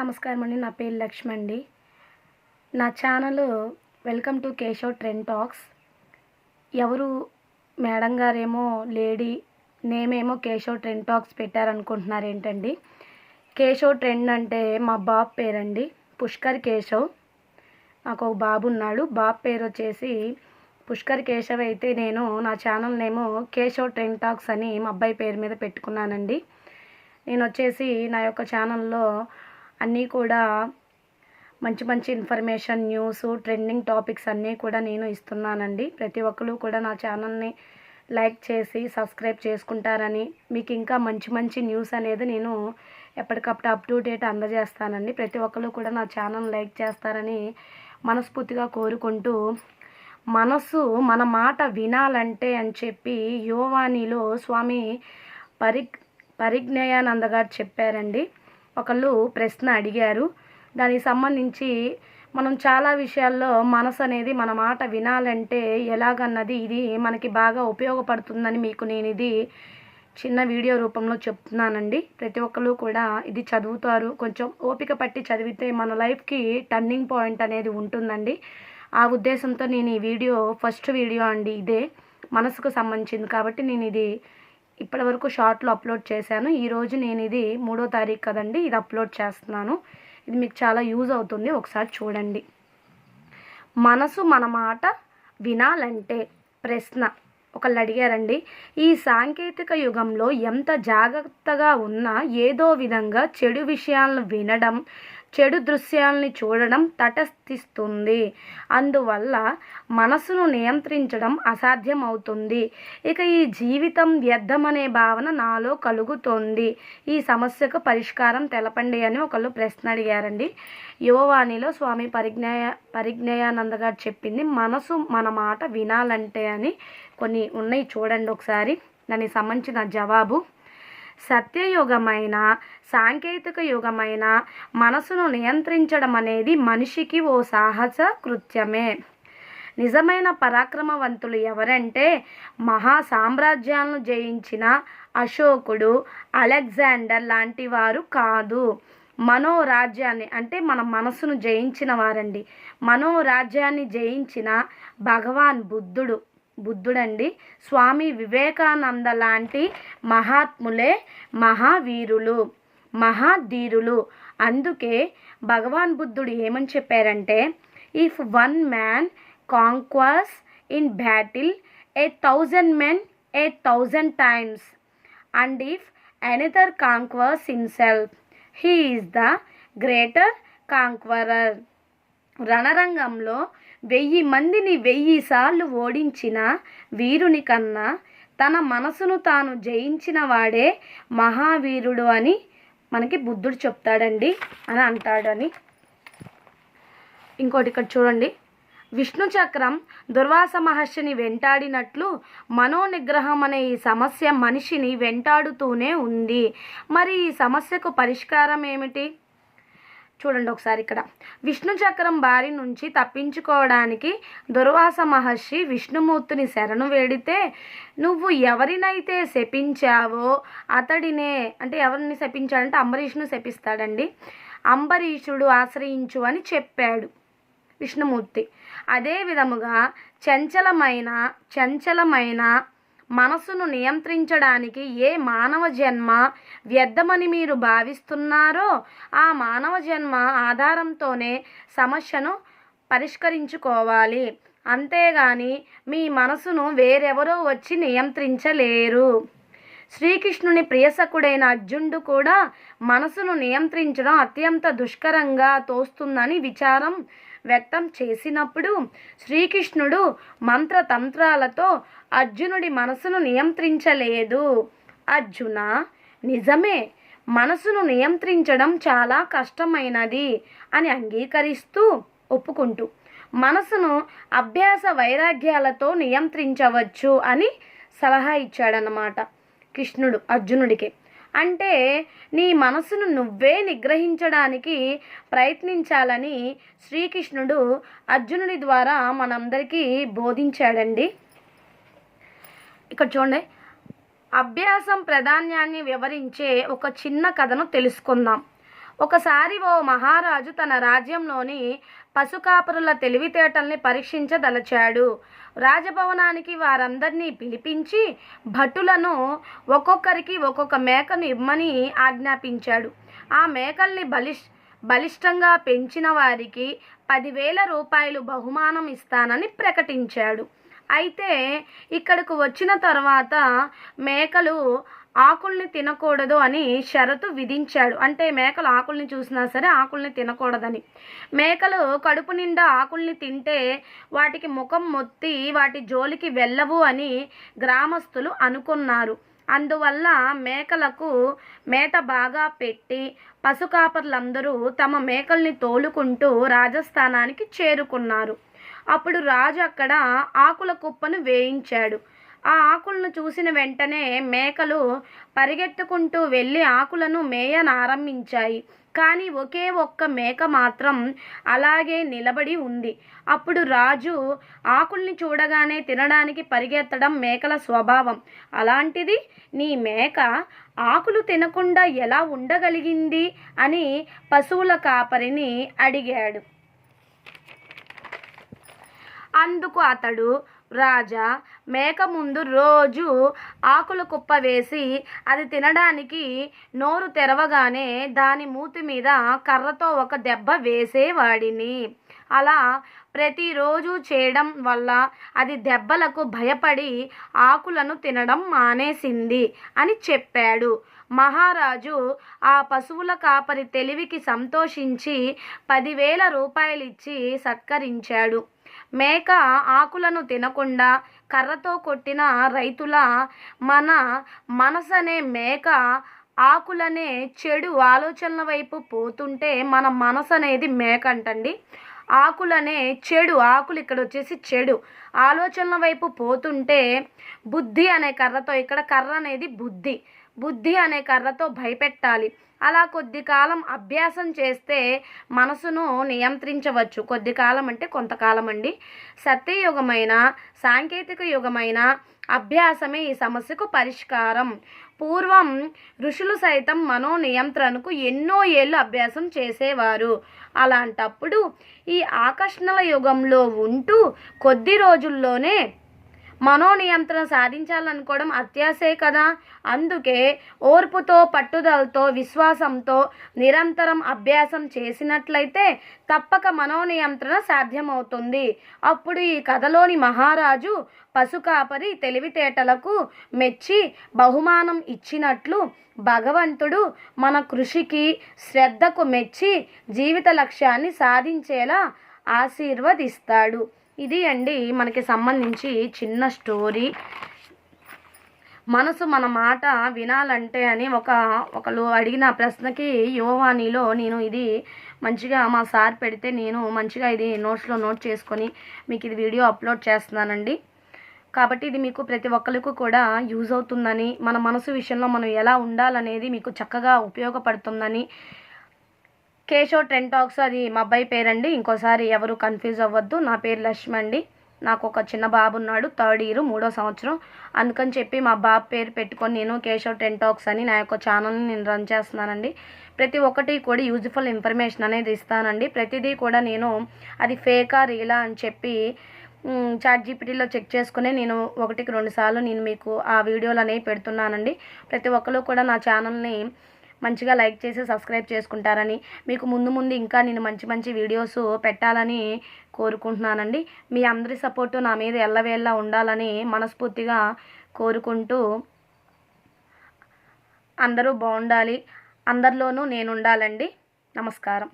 నమస్కారం అండి. నా పేరు లక్ష్మి అండి. నా channel welcome to Keshav trend talks. ఎవరు మేడం గారేమో లేడీ నేమేమో కేశవ్ ట్రెండ్ టాక్స్ పెట్టారనుకుంటున్నారు ఏంటండి? కేశవ్ ట్రెండ్ అంటే మా బాబు పేరండి. పుష్కర్ కేశవ్. నాకు ఒక బాబు ఉన్నాడు. బాబు పేరు వచ్చేసి పుష్కర్ కేశవ్ అయితే నేను నా ఛానల్ నేమో కేశవ్ ట్రెండ్ టాక్స్ అని మా అబ్బాయి పేరు మీద పెట్టుకున్నానండి. నేను వచ్చేసి నా యొక్క ఛానల్లో అన్నీ కూడా మంచి మంచి ఇన్ఫర్మేషన్ న్యూస్ ట్రెండింగ్ టాపిక్స్ అన్నీ కూడా నేను ఇస్తున్నానండి. ప్రతి ఒక్కరు కూడా నా ఛానల్ని లైక్ చేసి సబ్స్క్రైబ్ చేసుకుంటారని మీకు ఇంకా మంచి మంచి న్యూస్ అనేది నేను ఎప్పటికప్పుడు అప్ టు డేట్ అందజేస్తానండి. ప్రతి ఒక్కరు కూడా నా ఛానల్ లైక్ చేస్తారని మనస్ఫూర్తిగా కోరుకుంటూ మనసు మన మాట వినాలంటే అని చెప్పి యోవానిలో స్వామి పరి పరిజ్ఞయానంద గారు చెప్పారండి. ఒకళ్ళు ప్రశ్న అడిగారు. దానికి సంబంధించి మనం చాలా విషయాల్లో మనసు అనేది మన మాట వినాలంటే ఎలాగన్నది ఇది మనకి బాగా ఉపయోగపడుతుందని మీకు నేను ఇది చిన్న వీడియో రూపంలో చెప్తున్నానండి. ప్రతి ఒక్కరు కూడా ఇది చదువుతారు. కొంచెం ఓపిక పట్టి చదివితే మన లైఫ్కి టర్నింగ్ పాయింట్ అనేది ఉంటుందండి. ఆ ఉద్దేశంతో నేను ఈ వీడియో ఫస్ట్ వీడియో అండి ఇదే. మనసుకు సంబంధించింది కాబట్టి నేను ఇది ఇప్పటివరకు షార్ట్లో అప్లోడ్ చేశాను. ఈరోజు నేను ఇది మూడో తారీఖు కదండి ఇది అప్లోడ్ చేస్తున్నాను. ఇది మీకు చాలా యూజ్ అవుతుంది. ఒకసారి చూడండి. మనసు మన మాట వినాలంటే ప్రశ్న. ఒకళ్ళు అడిగారండి ఈ సాంకేతిక యుగంలో ఎంత జాగ్రత్తగా ఉన్నా ఏదో విధంగా చెడు విషయాలను వినడం చెడు దృశ్యాలని చూడడం తటస్థిస్తుంది. అందువల్ల మనసును నియంత్రించడం అసాధ్యం అవుతుంది ఇక ఈ జీవితం వ్యర్థమనే భావన నాలో కలుగుతోంది. ఈ సమస్యకు పరిష్కారం తెలపండి అని ఒకళ్ళు ప్రశ్న అడిగారండి. యువవాణిలో స్వామి పరిజ్ఞాయ పరిజ్ఞయానంద గారు చెప్పింది మనసు మన మాట వినాలంటే అని కొన్ని ఉన్నాయి చూడండి ఒకసారి. దానికి సంబంధించిన జవాబు సత్యయుగమైన సాంకేతిక యుగమైన మనసును నియంత్రించడం అనేది మనిషికి ఓ సాహస కృత్యమే. నిజమైన పరాక్రమవంతులు ఎవరంటే మహా సామ్రాజ్యాలను జయించిన అశోకుడు అలెగ్జాండర్ లాంటి వారు కాదు. మనోరాజ్యాన్ని అంటే మన మనసును జయించిన వారండి. మనోరాజ్యాన్ని జయించిన భగవాన్ బుద్ధుడు. బుద్ధుడండి. స్వామి వివేకానంద లాంటి మహాత్ములే మహావీరులు మహాధీరులు. అందుకే భగవాన్ బుద్ధుడు ఏమని చెప్పారంటే if one man conquers in battle a thousand men a thousand times and if another conquers himself he is the greater conqueror రణరంగంలో వెయ్యి మందిని వెయ్యి సార్లు ఓడించిన వీరుని కన్నా తన మనసును తాను జయించిన వాడే మహావీరుడు అని మనకి బుద్ధుడు చెప్తాడండి అని అంటాడని. ఇంకోటి ఇక్కడ చూడండి. విష్ణు చక్రం దుర్వాస మహర్షిని వెంటాడినట్లు మనోనిగ్రహం అనే ఈ సమస్య మనిషిని వెంటాడుతూనే ఉంది. మరి ఈ సమస్యకు పరిష్కారం ఏమిటి? చూడండి ఒకసారి ఇక్కడ. విష్ణు చక్రం బారి నుంచి తప్పించుకోవడానికి దుర్వాస మహర్షి విష్ణుమూర్తిని శరణు వేడితే నువ్వు ఎవరినైతే శపించావో అతడినే అంటే ఎవరిని శపించాడంటే అంబరీషును శపిస్తాడండి. అంబరీషుడు ఆశ్రయించు అని చెప్పాడు విష్ణుమూర్తి. అదే విధముగా చంచలమైన చంచలమైన మనసును నియంత్రించడానికి ఏ మానవ జన్మ వ్యర్థమని మీరు భావిస్తున్నారో ఆ మానవ జన్మ ఆధారంతోనే సమస్యను పరిష్కరించుకోవాలి. అంతేగాని మీ మనసును వేరెవరో వచ్చి నియంత్రించలేరు. శ్రీకృష్ణుని ప్రియసకుడైన అర్జునుడు కూడా మనసును నియంత్రించడం అత్యంత దుష్కరంగా తోస్తుందని విచారం వ్యక్తం చేసినప్పుడు శ్రీకృష్ణుడు మంత్రతంత్రాలతో అర్జునుడి మనసును నియంత్రించలేదు. అర్జున నిజమే మనసును నియంత్రించడం చాలా కష్టమైనది అని అంగీకరిస్తూ ఒప్పుకుంటూ మనసును అభ్యాస వైరాగ్యాలతో నియంత్రించవచ్చు అని సలహా ఇచ్చాడనమాట కృష్ణుడు అర్జునుడికి. అంటే నీ మనసును నువ్వే నిగ్రహించడానికి ప్రయత్నించాలని శ్రీకృష్ణుడు అర్జునుడి ద్వారా మనందరికీ బోధించాడండి. ఇక్కడ చూడండి. అభ్యాసం ప్రాధాన్యాన్ని వివరించే ఒక చిన్న కథను తెలుసుకుందాం. ఒకసారి ఓ మహారాజు తన రాజ్యంలోని పశుకాపరుల తెలివితేటల్ని పరీక్షించదలచాడు. రాజభవనానికి వారందరినీ పిలిపించి భటులను ఒక్కొక్కరికి ఒక్కొక్క మేకను ఇమ్మని ఆజ్ఞాపించాడు. ఆ మేకల్ని బలిష్ బలిష్టంగా పెంచిన వారికి పదివేల రూపాయలు బహుమానం ఇస్తానని ప్రకటించాడు. అయితే ఇక్కడకు వచ్చిన తర్వాత మేకలు ఆకుల్ని తినకూడదు అని షరతు విధించాడు. అంటే మేకలు ఆకుల్ని చూసినా సరే ఆకుల్ని తినకూడదని. మేకలు కడుపు నిండా ఆకుల్ని తింటే వాటికి ముఖం మొత్తి వాటి జోలికి వెళ్ళవు అని గ్రామస్తులు అనుకున్నారు. అందువల్ల మేకలకు మేత బాగా పెట్టి పశుకాపర్లందరూ తమ మేకల్ని తోలుకుంటూ రాజస్థానానికి చేరుకున్నారు. అప్పుడు రాజు అక్కడ ఆకుల కుప్పను వేయించాడు. ఆ ఆకులను చూసిన వెంటనే మేకలు పరిగెత్తుకుంటూ వెళ్ళి ఆకులను మేయనారంభించాయి కానీ ఒకే ఒక్క మేక మాత్రం అలాగే నిలబడి ఉంది. అప్పుడు రాజు ఆకుల్ని చూడగానే తినడానికి పరిగెత్తడం మేకల స్వభావం. అలాంటిది నీ మేక ఆకులు తినకుండా ఎలా ఉండగలిగింది? అని పశువుల కాపరిని అడిగాడు. అందుకు అతడు రాజా మేక ముందు రోజు ఆకుల కుప్ప వేసి అది తినడానికి నోరు తెరవగానే దాని మూతి మీద కర్రతో ఒక దెబ్బ వేసేవాడిని. అలా ప్రతిరోజు చేయడం వల్ల అది దెబ్బలకు భయపడి ఆకులను తినడం మానేసింది అని చెప్పాడు. మహారాజు ఆ పశువుల కాపరి తెలివికి సంతోషించి పదివేల రూపాయలిచ్చి సత్కరించాడు. మేక ఆకులను తినకుండా కర్రతో కొట్టిన రైతుల మన మనసనే మేక ఆకులనే చెడు ఆలోచనల వైపు పోతుంటే మన మనసు అనేది మేక అంటండి. ఆకులనే చెడు ఆకులు ఇక్కడ వచ్చేసి చెడు ఆలోచనల వైపు పోతుంటే బుద్ధి అనే కర్రతో ఇక్కడ కర్ర అనేది బుద్ధి. బుద్ధి అనే కర్రతో భయపెట్టాలి. అలా కొద్ది కాలం అభ్యాసం చేస్తే మనసును నియంత్రించవచ్చు. కొద్ది కాలం అంటే కొంతకాలం అండి. సత్యయుగమైన సాంకేతిక యుగమైన అభ్యాసమే ఈ సమస్యకు పరిష్కారం. పూర్వం ఋషులు సైతం మనో నియంత్రణకు ఎన్నో ఏళ్ళు అభ్యాసం చేసేవారు. అలాంటప్పుడు ఈ ఆకర్షణల యుగంలో ఉంటూ కొద్ది రోజుల్లోనే మనోనియంత్రణ సాధించాలనుకోవడం అత్యాసే కదా. అందుకే ఓర్పుతో పట్టుదలతో విశ్వాసంతో నిరంతరం అభ్యాసం చేసినట్లయితే తప్పక మనోనియంత్రణ సాధ్యమవుతుంది. అప్పుడు ఈ కథలోని మహారాజు పశుకాపరి తెలివితేటలకు మెచ్చి బహుమానం ఇచ్చినట్లు భగవంతుడు మన కృషికి శ్రద్ధకు మెచ్చి జీవిత లక్ష్యాన్ని సాధించేలా ఆశీర్వదిస్తాడు. ఇది అండి మనకి సంబంధించి చిన్న స్టోరీ. మనసు మన మాట వినాలంటే అని ఒక ఒకరు అడిగిన ప్రశ్నకి యువవాణిలో నేను ఇది మంచిగా మా సార్ పెడితే నేను మంచిగా ఇది నోట్స్లో నోట్ చేసుకొని మీకు ఇది వీడియో అప్లోడ్ చేస్తున్నానండి. కాబట్టి ఇది మీకు ప్రతి ఒక్కరికి కూడా యూజ్ అవుతుందని మన మనసు విషయంలో మనం ఎలా ఉండాలనేది మీకు చక్కగా ఉపయోగపడుతుందని కేశో ట్రెండ్ టాక్స్ అది మా అబ్బాయి పేరండి. ఇంకోసారి ఎవరు కన్ఫ్యూజ్ అవ్వద్దు. నా పేరు లక్ష్మి అండి. నాకు ఒక చిన్న బాబు ఉన్నాడు థర్డ్ ఇయర్ మూడో సంవత్సరం. అందుకని చెప్పి మా బాబు పేరు పెట్టుకొని నేను కేశవ్ టెన్ టాక్స్ అని నా యొక్క ఛానల్ని నేను రన్ చేస్తున్నానండి. ప్రతి ఒక్కటి కూడా యూజ్ఫుల్ ఇన్ఫర్మేషన్ అనేది ఇస్తానండి. ప్రతిదీ కూడా నేను అది ఫేకా రీలా అని చెప్పి చాట్ జీపీటీలో చెక్ చేసుకుని నేను ఒకటికి రెండు సార్లు నేను మీకు ఆ వీడియోలు అనేవి పెడుతున్నానండి. ప్రతి ఒక్కరు కూడా నా ఛానల్ని మంచిగా లైక్ చేసి సబ్స్క్రైబ్ చేసుకుంటారని మీకు ముందు ముందు ఇంకా నేను మంచి మంచి వీడియోస్ పెట్టాలని కోరుకుంటున్నానండి. మీ అందరి సపోర్టు నా మీద ఎల్లవేళ్ళ ఉండాలని మనస్ఫూర్తిగా కోరుకుంటూ అందరూ బాగుండాలి. అందరిలోనూ నేను ఉండాలండి నమస్కారం.